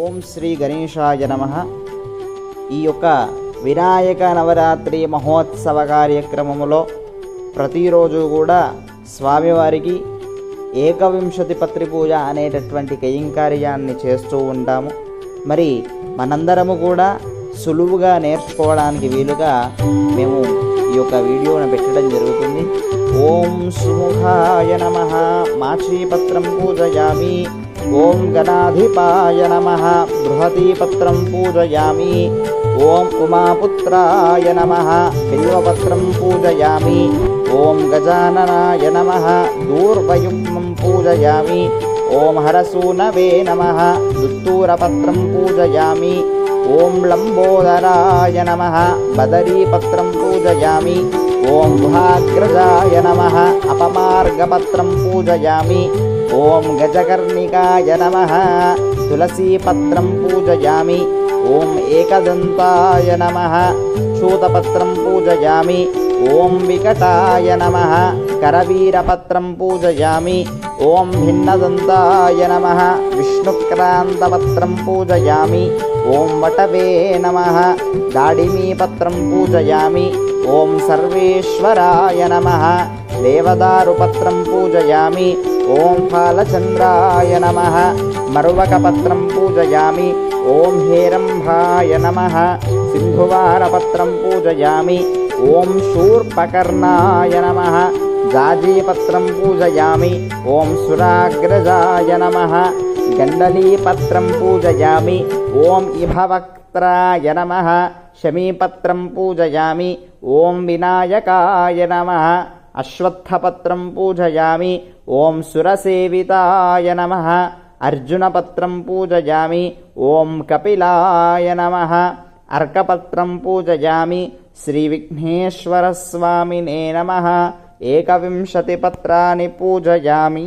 ఓం శ్రీ గణేశాయ నమ. ఈ యొక్క వినాయక నవరాత్రి మహోత్సవ కార్యక్రమములో ప్రతిరోజు కూడా స్వామివారికి ఏకవింశతి పత్రి పూజ అనేటటువంటి కైంకార్యాన్ని చేస్తూ ఉంటాము. మరి మనందరము కూడా సులువుగా నేర్చుకోవడానికి వీలుగా మేము ఈ యొక్క వీడియోను పెట్టడం జరుగుతుంది. ఓం సుముఖాయ నమ. మాచీపత్రం పూజయామి. ఓం గణాధిపాయ నమ. బృహతీపత్రం పూజయామి. ఓం ఉమాపుత్రాయ నమ. బిల్వపత్రం పూజయామి. ఓం గజాననాయ నమ. దూర్వయుగ్మం పూజయామి. ఓం హరసూనవే నమ. దుత్తూరపత్రం పూజయామి. ఓం లంబోదరాయ నమ. బదరీపత్రం పూజయామి. ఓం గుహాగ్రజాయ నమ. అపమార్గపత్రం పూజయామి. ఓం గజకర్ణికాయ నమ. తులసీపత్రం పూజయామి. ఓం ఏకదంతాయ నమ. శూతపత్రం పూజయామి. ఓం వికటాయ నమ. కరవీరపత్రం పూజయామి. ఓం భిన్నదంతాయ నమ. విష్ణుక్రాంతపత్రం పూజయామి. ఓం వటవే నమ. దాడిమీపత్రం పూజయామి. ఓం సర్వేశ్వరాయ నమ. దేవదారుపత్రం పూజయామి. ఓం ఫాలచంద్రాయ నమ. మరువకపత్రం పూజయామి. ఓం హేరంభాయ నమ. సింధువారపత్రం పూజయామి. ఓం శూర్పకర్ణాయ నమ. జాజీపత్రం పూజయామి. ఓం సురాగ్రజాయ నమ. గండలీపత్రం పూజయామి. ఓం ఇభవక్త్రాయ నమ. శమీపత్రం పూజయామి. ఓం వినాయకాయ నమ. అశ్వత్థపత్రం పూజయామి. ఓం సురసేవితాయ నమ. అర్జునపత్రం పూజయామి. ఓం కపిలాయ నమ. అర్కపత్రం పూజయామి. శ్రీవిఘ్నేశ్వరస్వామినే నమ. ఏకవింశతిపత్రాన్ని పూజయామి